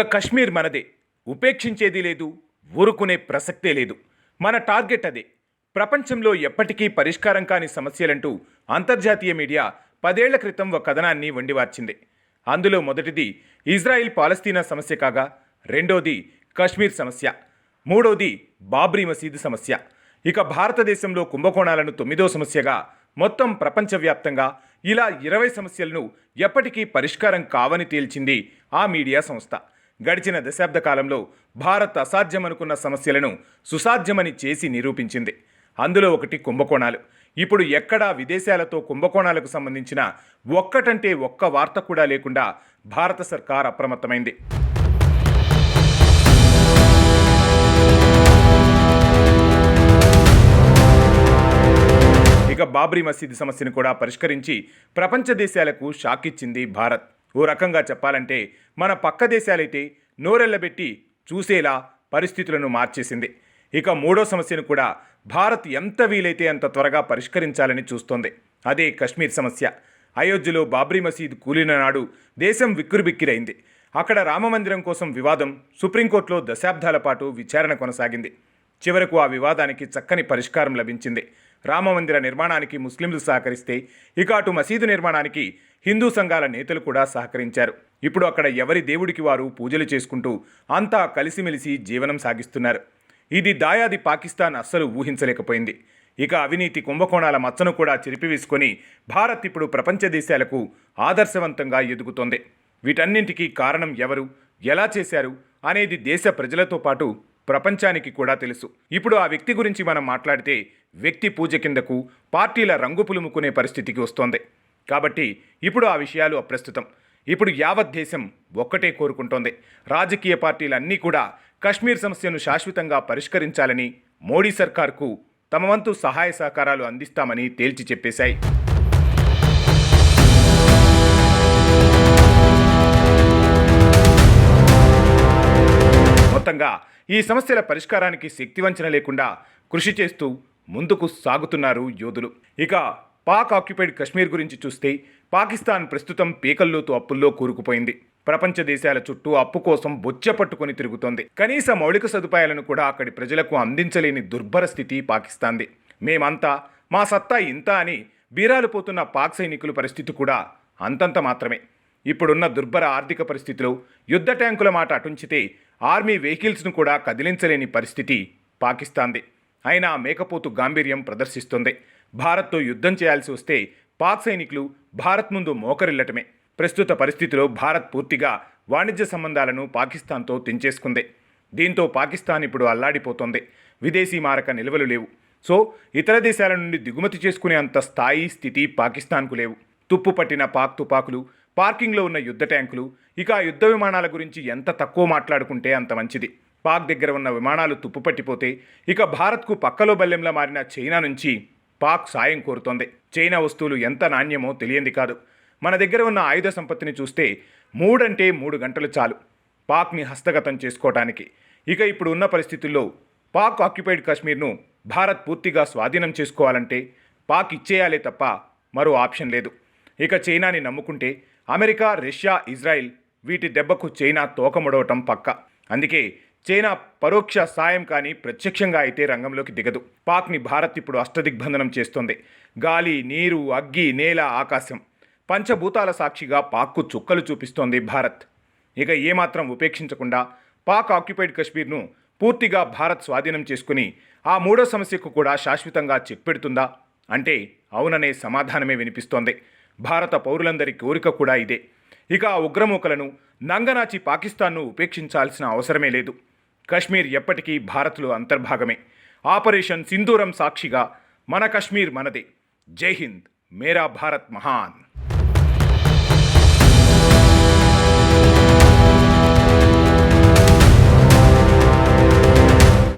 ఇక కశ్మీర్ మనదే. ఉపేక్షించేది లేదు ఊరుకునే ప్రసక్తే లేదు. మన టార్గెట్ అదే. ప్రపంచంలో ఎప్పటికీ పరిష్కారం కాని సమస్యలంటూ అంతర్జాతీయ మీడియా పదేళ్ళ క్రితం ఒక కథనాన్ని వండివార్చింది. అందులో మొదటిది ఇజ్రాయిల్ పాలస్తీనా సమస్య కాగా రెండోది కశ్మీర్ సమస్య మూడోది బాబ్రీ మసీదు సమస్య. ఇక భారతదేశంలో కుంభకోణాలను తొమ్మిదో సమస్యగా మొత్తం ప్రపంచవ్యాప్తంగా ఇలా ఇరవై సమస్యలను ఎప్పటికీ పరిష్కారం కావని తేల్చింది ఆ మీడియా సంస్థ. గడిచిన దశాబ్ద కాలంలో భారత్ అసాధ్యమనుకున్న సమస్యలను సుసాధ్యమని చేసి నిరూపించింది. అందులో ఒకటి కుంభకోణాలు. ఇప్పుడు ఎక్కడా విదేశాలతో కుంభకోణాలకు సంబంధించిన ఒక్కటంటే ఒక్క వార్త కూడా లేకుండా భారత సర్కార్ అప్రమత్తమైంది. ఇక బాబ్రీ మసీదు సమస్యను కూడా పరిష్కరించి ప్రపంచ దేశాలకు షాక్ ఇచ్చింది భారత్. ఓ రకంగా చెప్పాలంటే మన పక్క దేశాలైతే నోరెళ్ళబెట్టి చూసేలా పరిస్థితులను మార్చేసింది. ఇక మూడో సమస్యను కూడా భారత్ ఎంత వీలైతే అంత త్వరగా పరిష్కరించాలని చూస్తోంది. అదే కశ్మీర్ సమస్య. అయోధ్యలో బాబ్రీ మసీద్ కూలిన నాడు దేశం విక్కురుబిక్కిరైంది. అక్కడ రామమందిరం కోసం వివాదం సుప్రీంకోర్టులో దశాబ్దాల పాటు విచారణ కొనసాగింది. చివరకు ఆ వివాదానికి చక్కని పరిష్కారం లభించింది. రామమందిర నిర్మాణానికి ముస్లింలు సహకరిస్తే ఇక అటు మసీదు నిర్మాణానికి హిందూ సంఘాల నేతలు కూడా సహకరించారు. ఇప్పుడు అక్కడ ఎవరి దేవుడికి వారు పూజలు చేసుకుంటూ అంతా కలిసిమెలిసి జీవనం సాగిస్తున్నారు. ఇది దాయాది పాకిస్తాన్ అస్సలు ఊహించలేకపోయింది. ఇక అవినీతి కుంభకోణాల మచ్చను కూడా చిరిపివేసుకొని భారత్ ఇప్పుడు ప్రపంచ దేశాలకు ఆదర్శవంతంగా ఎదుగుతోంది. వీటన్నింటికీ కారణం ఎవరు? ఎలా చేశారు? అనేది దేశ ప్రజలతో పాటు ప్రపంచానికి కూడా తెలుసు. ఇప్పుడు ఆ వ్యక్తి గురించి మనం మాట్లాడితే వ్యక్తి పూజ కిందకు పార్టీల రంగు పులుముకునే పరిస్థితికి వస్తోంది. కాబట్టి ఇప్పుడు ఆ విషయాలు అప్రస్తుతం. ఇప్పుడు యావత్ దేశం ఒక్కటే కోరుకుంటోంది. రాజకీయ పార్టీలన్నీ కూడా కశ్మీర్ సమస్యను శాశ్వతంగా పరిష్కరించాలని మోడీ సర్కార్కు తమ వంతు సహాయ సహకారాలు అందిస్తామని తేల్చి చెప్పేశాయి. ఈ సమస్యల పరిష్కారానికి శక్తివంచన లేకుండా కృషి చేస్తూ ముందుకు సాగుతున్నారు యోధులు. ఇక పాక్ ఆక్యుపైడ్ కశ్మీర్ గురించి చూస్తే పాకిస్తాన్ ప్రస్తుతం పీకల్లోతు అప్పుల్లో కూరుకుపోయింది. ప్రపంచ దేశాల చుట్టూ అప్పు కోసం బొచ్చ పట్టుకొని తిరుగుతోంది. కనీస మౌలిక సదుపాయాలను కూడా అక్కడి ప్రజలకు అందించలేని దుర్భర స్థితి పాకిస్తాన్ది. మేమంతా మా సత్తా ఇంత అని బీరాలు పోతున్న పాక్ సైనికుల పరిస్థితి కూడా అంతంత మాత్రమే. ఇప్పుడున్న దుర్భర ఆర్థిక పరిస్థితిలో యుద్ధ ట్యాంకుల మాట అటుంచితే ఆర్మీ వెహికల్స్ను కూడా కదిలించలేని పరిస్థితి పాకిస్తాన్ది. అయినా మేకపోతు గాంభీర్యం ప్రదర్శిస్తుంది. భారత్తో యుద్ధం చేయాల్సి వస్తే పాక్ సైనికులు భారత్ ముందు మోకరిల్లటమే. ప్రస్తుత పరిస్థితిలో భారత్ పూర్తిగా వాణిజ్య సంబంధాలను పాకిస్తాన్తో తెంచేసుకుంది. దీంతో పాకిస్తాన్ ఇప్పుడు అల్లాడిపోతోంది. విదేశీ మారక నిల్వలు లేవు. సో ఇతర దేశాల నుండి దిగుమతి చేసుకునే అంత స్థాయి స్థితి పాకిస్తాన్కు లేవు. తుప్పు పట్టిన పాక్ తుపాకులు పార్కింగ్లో ఉన్న యుద్ధ ట్యాంకులు ఇక ఆ యుద్ధ విమానాల గురించి ఎంత తక్కువ మాట్లాడుకుంటే అంత మంచిది. పాక్ దగ్గర ఉన్న విమానాలు తుప్పుపట్టిపోతే ఇక భారత్కు పక్కలో బల్లెంలా మారిన చైనా నుంచి పాక్ సాయం కోరుతోంది. చైనా వస్తువులు ఎంత నాణ్యమో తెలియంది కాదు. మన దగ్గర ఉన్న ఆయుధ సంపత్తిని చూస్తే మూడంటే మూడు గంటలు చాలు పాక్ని హస్తగతం చేసుకోవటానికి ఇక ఇప్పుడు ఉన్న పరిస్థితుల్లో పాక్ ఆక్యుపైడ్ కాశ్మీర్ను భారత్ పూర్తిగా స్వాధీనం చేసుకోవాలంటే పాక్ ఇచ్చేయాలే తప్ప మరో ఆప్షన్ లేదు. ఇక చైనాని నమ్ముకుంటే అమెరికా రష్యా ఇజ్రాయిల్ వీటి దెబ్బకు చైనా తోకముడవటం పక్క. అందుకే చైనా పరోక్ష సాయం కానీ ప్రత్యక్షంగా అయితే రంగంలోకి దిగదు. పాక్ని భారత్ ఇప్పుడు అష్టదిగ్బంధనం చేస్తోంది. గాలి నీరు అగ్గి నేల ఆకాశం పంచభూతాల సాక్షిగా పాక్కు చుక్కలు చూపిస్తోంది భారత్. ఇక ఏమాత్రం ఉపేక్షించకుండా పాక్ ఆక్యుపైడ్ కశ్మీర్ను పూర్తిగా భారత్ స్వాధీనం చేసుకుని ఆ మూడో సమస్యకు కూడా శాశ్వతంగా చెక్ పెడుతుందా అంటే అవుననే సమాధానమే వినిపిస్తోంది. భారత పౌరులందరి కోరిక కూడా ఇదే. ఇక ఆ ఉగ్రమూకలను నంగనాచి పాకిస్తాన్ను ఉపేక్షించాల్సిన అవసరమే లేదు. కశ్మీర్ ఎప్పటికీ భారత్లో అంతర్భాగమే. ఆపరేషన్ సింధూరం సాక్షిగా మన కశ్మీర్ మనదే. జై హింద్. మేరా భారత్ మహాన్.